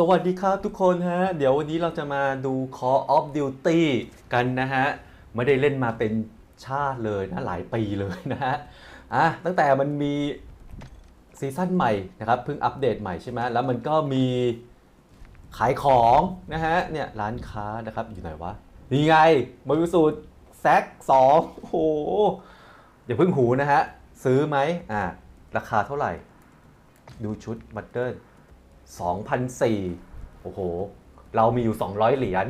สวัสดีครับทุกคนฮะ เดี๋ยววันนี้เราจะมาดู Call of Duty กันนะฮะ ไม่ได้เล่นมาเป็นชาติเลยนะ หลายปีเลยนะฮะ อะ ตั้งแต่มันมีซีซั่นใหม่นะครับ เพิ่งอัปเดตใหม่ใช่ไหมแล้วมันก็มีขายของนะฮะ เนี่ยร้านค้านะครับ อยู่ไหนวะ นี่ไงมาวิสูตรแซกสองโอ้โหอย่าเพิ่งหูนะฮะ ซื้อไหมอะ ราคาเท่าไหร่ ดูชุดบัตเติล 2,004 โอ้โห เรามีอยู่ 200 เหรียญ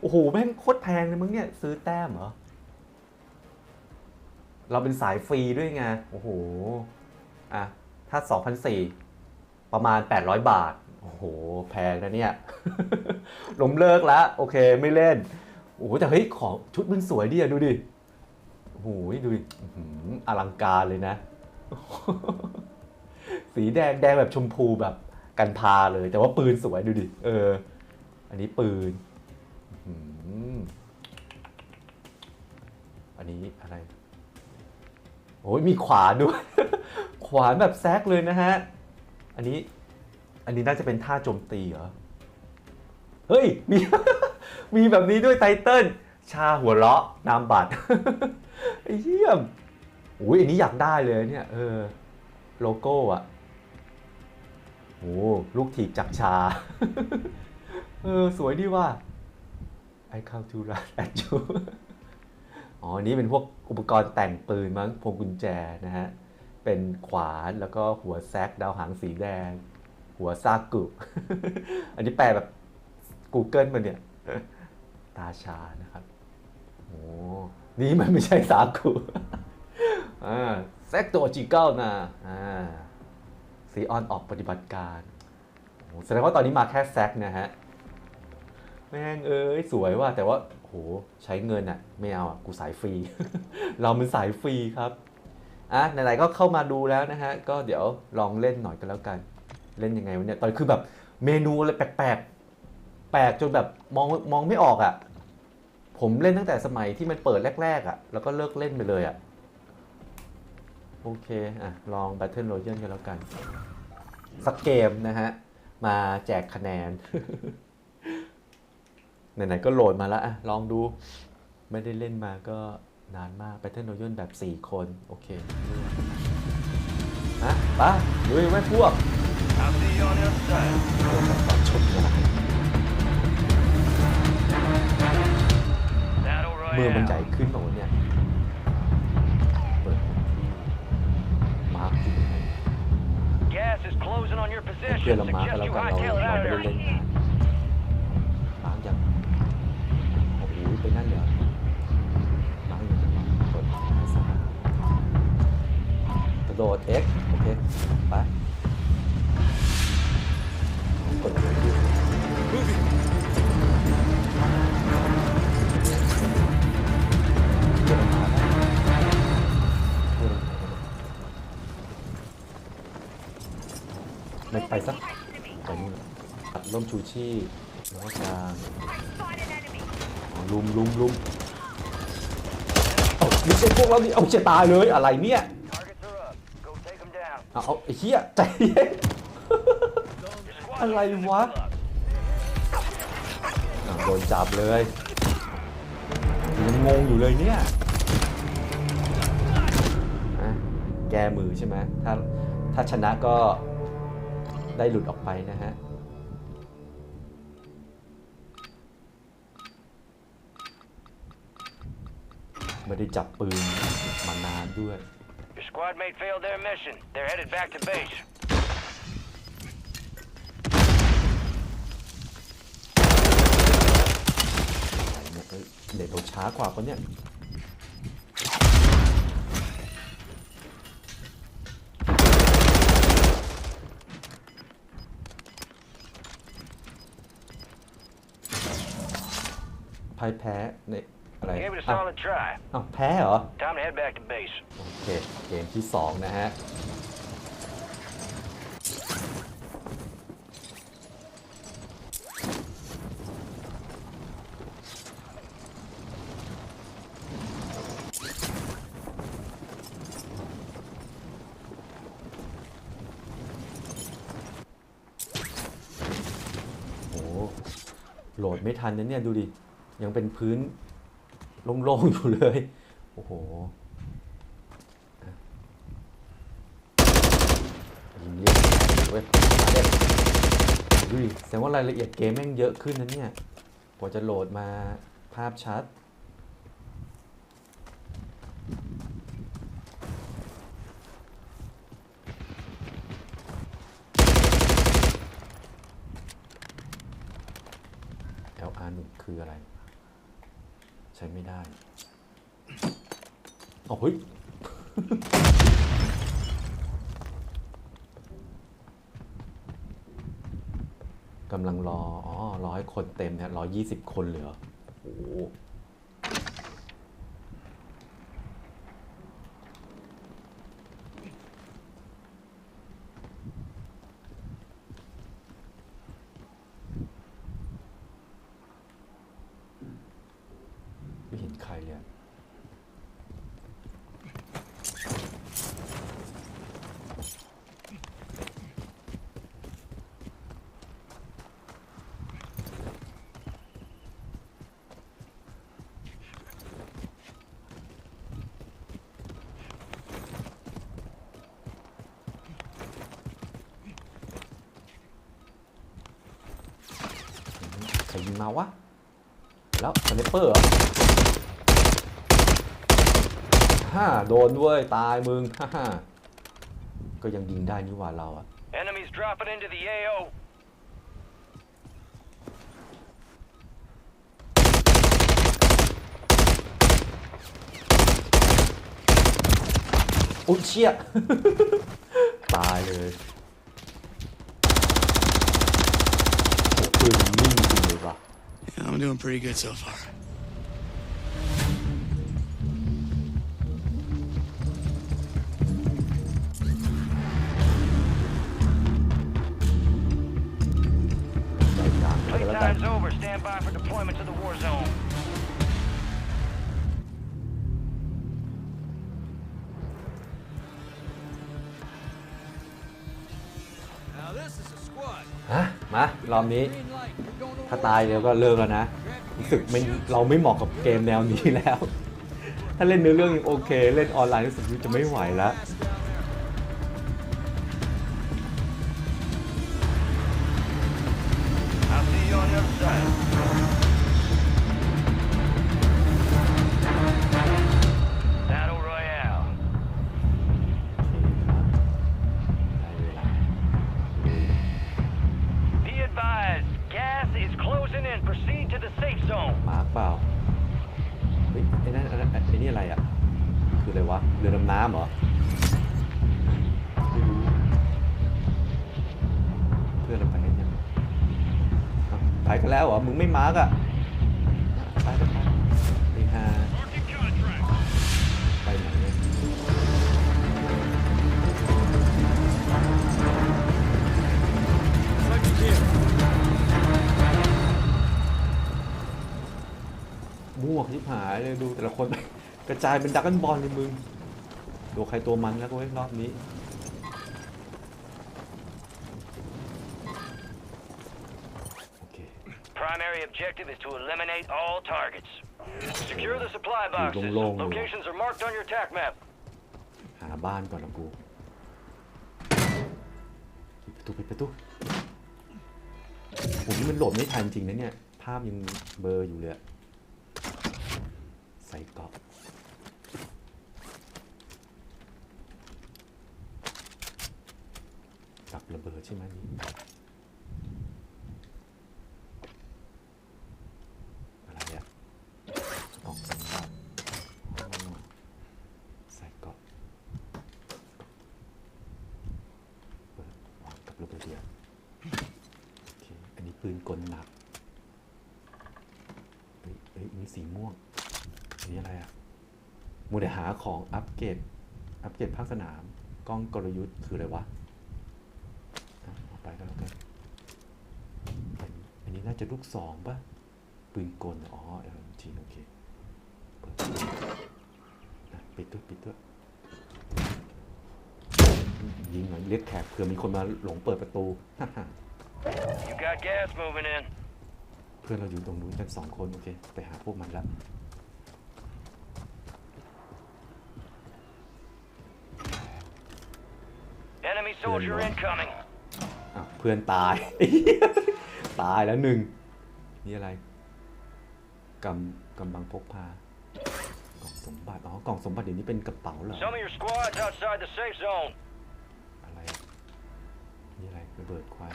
โอ้โห แม่งโคตรแพงเลยมึงเนี่ย ซื้อแต้มเหรอ เราเป็นสายฟรีด้วยไง โอ้โห อะ ถ้า 2,004 ประมาณ 800 บาท โอ้โห แพงนะเนี่ย ล้มเลิกแล้ว โอเค ไม่เล่น โอ้โห แต่เฮ้ย ของชุดมันสวยดีอะดูดิ โอ้โห ดูดิอื้อหืออลังการเลยนะ สีแดง แดงแบบชมพูแบบ กันพาเลย แต่ว่าปืนสวยดูดิ เออ อันนี้ปืน อันนี้อะไร โอ้ยมีขวานด้วย ขวานแบบแซกเลยนะฮะ อันนี้ อันนี้น่าจะเป็นท่าโจมตีเหรอ เฮ้ย มี มีแบบนี้ด้วยไตเติ้ลชาหัวเราะนามบัตรไอ้เยี่ยมอุ้ยอันนี้อยากได้เลยเนี่ย เออ โลโก้อะ โอ้ลูกถีบจากชา เออ สวยดีว่า I come to run at you อ๋ออันนี้เป็นพวกอุปกรณ์แต่งปืนมั้งพวงกุญแจนะฮะ เป็นขวานแล้วก็หัวแซกดาวหางสีแดง หัวซากุ อันนี้แปลแบบ Google มาเนี่ย ตาชานะครับ โอ้นี่มันไม่ใช่สากุอ่าแซกตัวจีเก้านะอ่า ซีออนออกปฏิบัติการแสดงว่าตอนนี้มาแค่แซกนะฮะ แม่งเอ้ยสวยว่ะแต่ว่าโหใช้เงินอะไม่เอาอะกูสายฟรี เรามันสายฟรีครับอะไหนๆก็เข้ามาดูแล้วนะฮะ ก็เดี๋ยวลองเล่นหน่อยกันแล้วกัน เล่นยังไงวะเนี่ยตอนคือแบบเมนูอะไรแปลกๆแปลกจนแบบมองมองไม่ออกอะผมเล่นตั้งแต่สมัยที่มันเปิดแรกๆอะแล้วก็เลิกเล่นไปเลยอะ โอเค อะ ลอง Battle Royale กันแล้วกัน สักเกมนะฮะ มาแจกคะแนน ไหนๆก็โหลดมาแล้วอะ ลองดู ไม่ได้เล่นมาก็นานมาก Battle Royale แบบ 4 คน โอเคฮะไปลุยไว้พวกตอนชมงานเมื่อมันใหญ่ขึ้นโอ้เนี่ย Gas is closing on your เพื่อน position. เรามาร์คกัน Suggest แล้ว you กันเรา hightail it เรา out ไม่ ชูชีพแล้วก็กลางอ๋อลุมลุมลุมเอาไม่ใช่พวกเราดิเอาจะตายเลยอะไรเนี่ย Targets are up. Go take them down. เอาเอาไอ้เหี้ยใจเย็น Your squad I like is in the what? club. อะโดนจับเลยยังงงอยู่เลยเนี่ยอะแก้มือใช่ไหมถ้าถ้าชนะก็ได้หลุดออกไปนะฮะ ไม่ได้จับปืนมานานด้วย Your squad mate failed their mission. They're headed back to base. เนี่ยเอ้ยเด็กเราช้ากว่าคนเนี่ย พ่ายแพ้ใน อะไร Gave it a อ้าว solid try. อ้าวแพ้เหรอ Time to head back to base. โอเค เกมที่ 2 นะฮะโโหลดไม่ทันนะเนี่ย ดูดิ ยังเป็นพื้น โล่งๆอยู่เลย โอ้โหยิงเรียกเว้ยมาเด็ดูดิแสดงว่ารายละเอียดเกมแม่งเยอะขึ้นนะเนี่ยกว่าจะโหลดมาภาพชัด LR 1คืออะไร ช้ไม่ได้โอ้ยกำลังรอ อ๋อ รอให้คนเต็มเนี่ยรอยี่สิบคนเหลือโอ้โหไม่เห็นใครเลยอะใคร ยิงมาวะ แล้วสไนเปอร์เหรอฮ่าโดนด้วยตายมึงฮ่าฮ่าก็ยังยิงได้นี่หว่าเราอะ Enemies dropping into the AO. อุ้ยเชี่ย ตายเลย doing pretty good so far. Playtime's over. Stand by for deployment to the war zone. Now this is a squad. ฮะ มารอบนี้ ถ้าตายเดี๋ยวก็เลิกแล้วนะรู้สึกไม่เราไม่เหมาะกับเกมแนวนี้แล้ว ถ้าเล่นเนื้อเรื่องยังโอเค เล่นออนไลน์รู้สึกว่าจะไม่ไหวแล้ว อ้นี่อะไรอะ คืออะไรวะ เรือดำน้ำเหรอไม่รู้เพื่อนเราไปกันยังไปกันแล้วเหรอ มึงไม่มาร์กอะ ไปไปไปไปหาไปไหนเนี่ยมั่วชิบหายเลยดูแต่ละคน กระจายเป็นดักกันบอลเลยมึงตัวใครตัวมันแล้วก็เว้ยรอบนี้โอเค Primary objective is to eliminate all targets. Secure the supply boxes. long, long. Locations are marked on your attack map. หาบ้านก่อนนะกูปิดประตูปิดประตูผมนี่มันโหลดไม่ทันจริงนะเนี่ย ภาพยังเบลออยู่เลยอะใส่กรอบกับ ระเบิดใช่ไหมนี่อะไรอะกล่องสำรับอ๋อใส่กรอบเปิดวางกับระเบิดเดียวโอเคอันนี้ปืนกลหนักเฮ้ยเฮ้ยมีสีม่วงอันนี้อะไรอะมูเดหาของอัปเกรดอัปเกรดภาคสนามกล้องกลยุทธ์คืออะไรวะเอาไปก็แล้วกันอันอันนี้น่า จะลูกสองปะปืนกล อ๋อเออจริงโอเคเปิดนะปิดด้วยปิดด้วยยิงหน่อยเรียกแขกเผื่อมีคนมาหลงเปิดประตู You got gas moving in. เพื่อนเราอยู่ตรงนู้นกันสองคน โอเค ไปหาพวกมันละ Enemy soldier Good one. incoming. อะเพื่อนตาย ตายแล้วหนึ่งนี่อะไรกำกำบังพกพากล่องสมบัติอ๋อกล่องสมบัติเดี๋ยวนี้เป็นกระเป๋าเหรอ Some of your squads outside the safe zone. อะไรอะนี่อะไรระเบิดควาย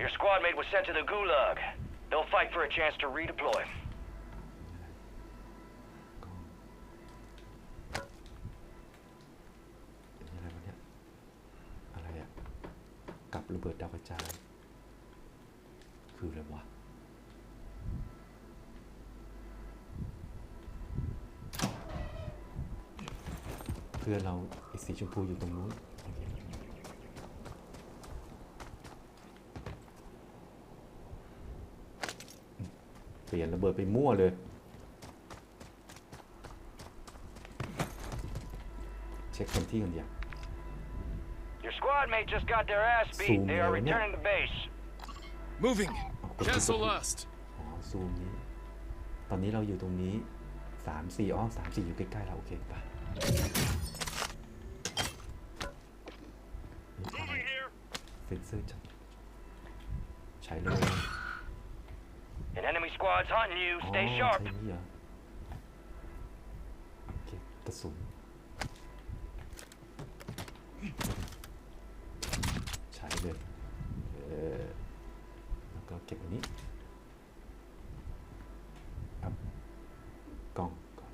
Your squad mate was sent to the gulag. They'll fight for a chance to redeploy. กล่องนี่อะไรวะเนี่ยอะไรอะกับระเบิดดาวกระจาย คืออะไรวะเพื่อนเราไอ้สีชมพูอยู่ตรงนู้นเปลี่ยนระเบิดไปมั่วเลย เช็คคนที่กันอย่าง Your squad mate just got their ass beat. Zoom They are there, innit? returning to base. Moving. Oh, good, Cancel good, good. last. อ๋อซูมนี้ ตอนนี้เราอยู่ตรงนี้สามสี่อ๋อสามสี่อยู่ใกล้ๆเราโอเคไปเฟนเซอร์จัดใช้เลย An enemy squad's hunting you. อ๋อ Stay ใช้ sharp. นี่เหรอโอเคกระสุนใช้เลยเออแล้วก็เก็บอันนี้ครับกล่องกล่อง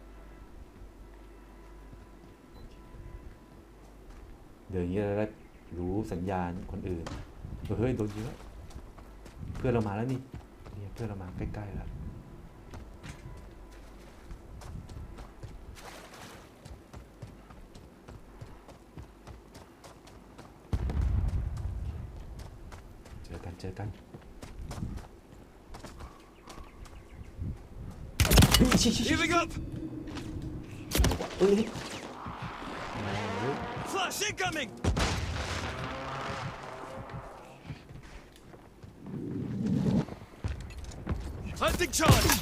โอเคเดี๋ยว อย่างนี้เราได้รู้สัญญาณคนอื่นเฮ้ยโดนเยอะเพื่อนเรามาแล้วนี่เนี่ยเพื่อนเรามาใกล้ๆแล้วเจอกันเจอกันเฮ้ย Rush incoming! Hunting charge!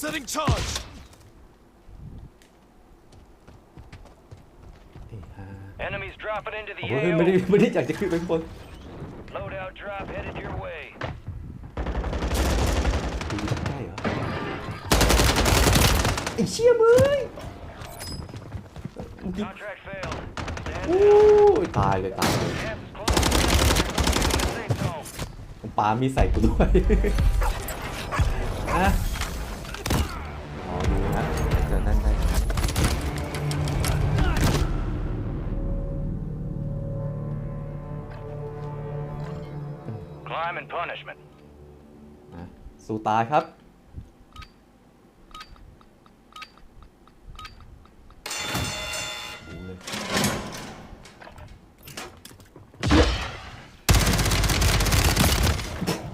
Setting charge. เอ้ยฮะ Enemies dropping into โอ้ the โหเฮ้ยไม่ได้ AO. ไม่ได้อยากจะขึ้นไปข้างบน Loadout drop headed your way. ดูใกล้เหรอไอ้เชี่ยมึงเมื่อกี้ Contract failed. Stand โอ้ down. ยตายเลยตายเลย Gas is close. Get in the safe zone. ปลามีใส่กูด้วยนะ Climb and punishment. นะสู้ตายครับดูเลย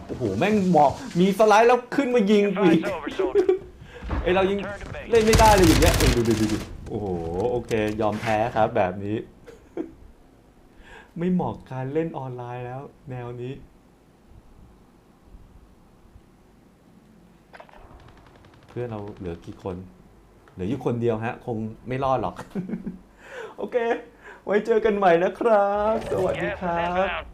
โอ้โห แม่งเหมาะมีสไลด์แล้วขึ้นมายิงกูอีก Fight's over, soldier. ไอเรายิงเล่นไม่ได้เลยอย่างเงี้ยเออดูดูดูดูโอ้โห โอเค ยอมแพ้ครับแบบนี้ ไม่เหมาะการเล่นออนไลน์แล้ว แนวนี้ พื่อนเราเหลือกี่คน เหลืออยู่คนเดียวฮะ คงไม่รอดหรอก โอเค ไว้เจอกันใหม่นะครับ สวัสดีครับ